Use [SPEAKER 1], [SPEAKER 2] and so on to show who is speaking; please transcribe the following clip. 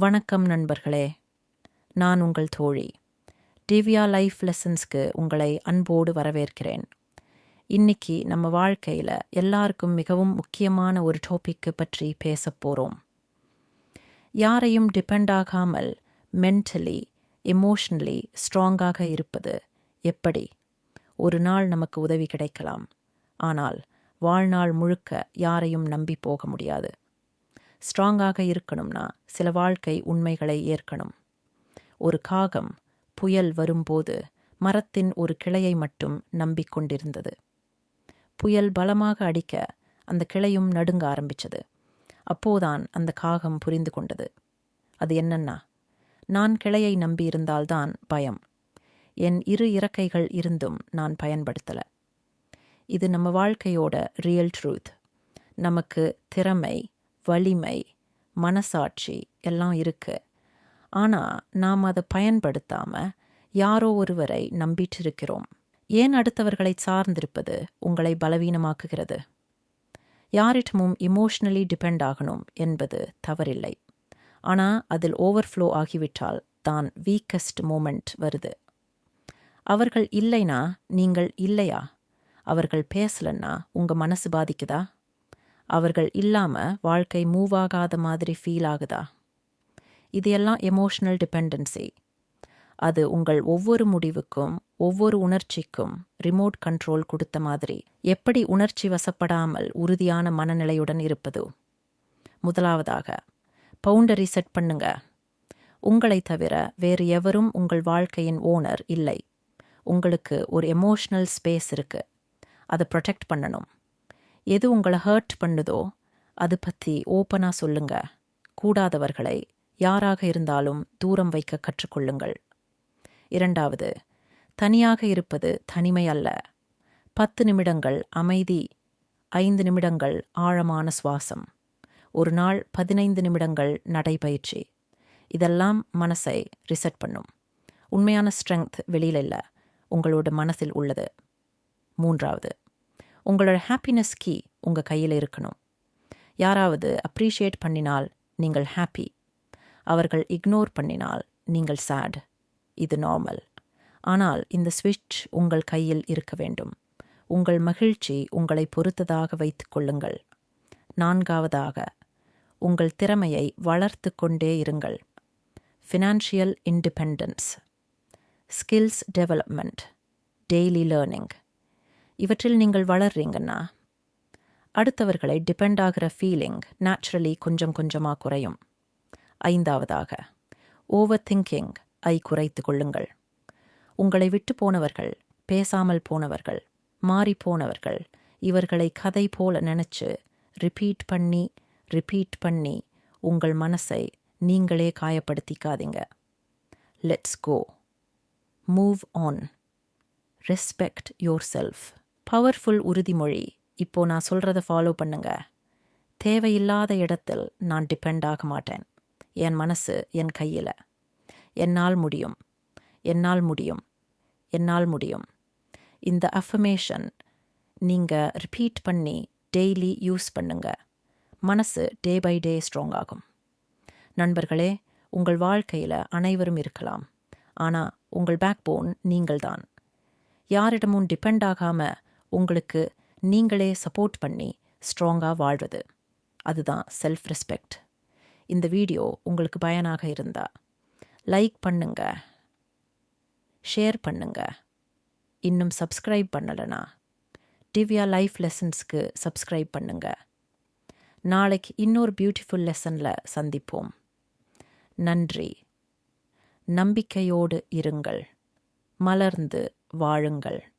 [SPEAKER 1] வணக்கம் நண்பர்களே. நான் உங்கள் தோழி. டிவியா லைஃப் லெசன்ஸ்க்கு உங்களை அன்போடு வரவேற்கிறேன். இன்னைக்கு நம்ம வாழ்க்கையில் எல்லாருக்கும் மிகவும் முக்கியமான ஒரு டாபிக்கு பற்றி பேசப் போகிறோம் யாரையும் டிபெண்ட் ஆகாமல் மென்டலி எமோஷனலி ஸ்ட்ராங்காக இருப்பது எப்படி? ஒரு நாள் நமக்கு உதவி கிடைக்கலாம். ஆனால் வாழ்நாள் முழுக்க யாரையும் நம்பி போக முடியாது. ஸ்ட்ராங்காக இருக்கணும்னா சில வாழ்க்கை உண்மைகளை ஏற்கணும். ஒரு காகம் புயல் வரும்போது மரத்தின் ஒரு கிளையை மட்டும் நம்பிக்கொண்டிருந்தது. புயல் பலமாக அடிக்க அந்த கிளையும் நடுங்க ஆரம்பிச்சது. அப்போதான் அந்த காகம் புரிந்து கொண்டது. அது என்னன்னா நான் கிளையை நம்பியிருந்தால்தான் பயம். என் இரு இறக்கைகள் இருந்தும் நான் பயன்படுத்தல. இது நம்ம வாழ்க்கையோட ரியல் ட்ரூத் நமக்கு திறமை வலிமை மனசாட்சி எல்லாம் இருக்கு. ஆனால் நாம் அதை பயன்படுத்தாமல் யாரோ ஒருவரை நம்பிட்டு இருக்கிறோம் ஏன் அடுத்தவர்களை சார்ந்திருப்பது உங்களை பலவீனமாக்குகிறது? யாரிடமும் இமோஷ்னலி டிபெண்ட் ஆகணும் என்பது தவறில்லை. ஆனால் அதில் ஓவர்ஃப்ளோ ஆகிவிட்டால் தான் வீக்கஸ்ட் மூமெண்ட் வருது. அவர்கள் இல்லைனா நீங்கள் இல்லையா? அவர்கள் பேசலன்னா உங்க மனசு பாதிக்குதா? அவர்கள் இல்லாமல் வாழ்க்கை மூவ் ஆகாத மாதிரி ஃபீல் ஆகுதா? இது எல்லாம் எமோஷனல் டிபெண்டன்சி அது உங்கள் ஒவ்வொரு முடிவுக்கும் ஒவ்வொரு உணர்ச்சிக்கும் ரிமோட் கண்ட்ரோல் கொடுத்த மாதிரி. எப்படி உணர்ச்சி வசப்படாமல் உறுதியான மனநிலையுடன் இருப்பது? முதலாவதாக பவுண்டரி செட் பண்ணுங்க. உங்களை தவிர வேறு எவரும் உங்கள் வாழ்க்கையின் ஓனர் இல்லை. உங்களுக்கு ஒரு எமோஷனல் ஸ்பேஸ் இருக்கு. அதை ப்ரொடெக்ட் பண்ணணும். எது உங்களை ஹர்ட் பண்ணுதோ அது பற்றி ஓப்பனாக சொல்லுங்க. கூடாதவர்களை யாராக இருந்தாலும் தூரம் வைக்க கற்றுக்கொள்ளுங்கள். இரண்டாவது தனியாக இருப்பது தனிமை அல்ல. பத்து நிமிடங்கள் அமைதி ஐந்து நிமிடங்கள் ஆழமான சுவாசம். ஒரு நாள் பதினைந்து நிமிடங்கள் நடைபயிற்சி. இதெல்லாம் மனசை ரிசெட் பண்ணும். உண்மையான ஸ்ட்ரெங்க் வெளியில் இல்லை உங்களோட மனசில் உள்ளது. மூன்றாவது உங்களோட ஹாப்பினஸ் கீ உங்கள் கையில் இருக்கணும். யாராவது அப்ரிஷியேட் பண்ணினால் நீங்கள் ஹாப்பி அவர்கள் இக்னோர் பண்ணினால் நீங்கள் சேட் இது நார்மல் ஆனால் இந்த ஸ்விட்ச் உங்கள் கையில் இருக்க வேண்டும். உங்கள் மகிழ்ச்சி உங்களை பொறுத்ததாக வைத்து கொள்ளுங்கள். நான்காவதாக உங்கள் திறமையை வளர்த்து கொண்டே இருங்கள். Financial independence skills development daily learning இவற்றில் நீங்கள் வளர்றீங்கன்னா அடுத்தவர்களை டிபெண்ட் ஆகிற ஃபீலிங் நேச்சுரலி கொஞ்சம் கொஞ்சமாக குறையும். ஐந்தாவதாக ஓவர் திங்கிங் ஐ குறைத்து கொள்ளுங்கள். உங்களை விட்டு போனவர்கள் பேசாமல் போனவர்கள் மாறி போனவர்கள் இவர்களை கதை போல நினைச்சு ரிப்பீட் பண்ணி ரிப்பீட் பண்ணி உங்கள் மனசை நீங்களே காயப்படுத்திக்காதீங்க. Let's go move on respect yourself powerful உறுதிமொழி. இப்போ நான் சொல்கிறத ஃபாலோ பண்ணுங்க. தேவையில்லாத இடத்தில் நான் டிபெண்ட் ஆக மாட்டேன். என் மனசு என் கையில். என்னால் முடியும். என்னால் முடியும். என்னால் முடியும். இந்த அஃபமேஷன் நீங்கள் ரிப்பீட் பண்ணி டெய்லி யூஸ் பண்ணுங்க. மனசு டே பை டே ஸ்ட்ராங் ஆகும். நண்பர்களே உங்கள் வாழ்க்கையில் அனைவரும் இருக்கலாம். ஆனால் உங்கள் பேக் போன் நீங்கள்தான். யாரிடமும் டிபெண்ட் ஆகாமல் உங்களுக்கு நீங்களே சப்போர்ட் பண்ணி ஸ்ட்ராங்காக வாழ்வது. அதுதான் செல்ஃப் ரெஸ்பெக்ட் இந்த வீடியோ உங்களுக்கு பயனாக இருந்தால் லைக் பண்ணுங்க ஷேர் பண்ணுங்க. இன்னும் சப்ஸ்கிரைப் பண்ணலைனா டிவ்யா லைஃப் லெசன்ஸ்க்கு சப்ஸ்கிரைப் பண்ணுங்க. நாளைக்கு இன்னொரு பியூட்டிஃபுல் லெசனில் சந்திப்போம். நன்றி. நம்பிக்கையோடு இருங்கள். மலர்ந்து வாழுங்கள்.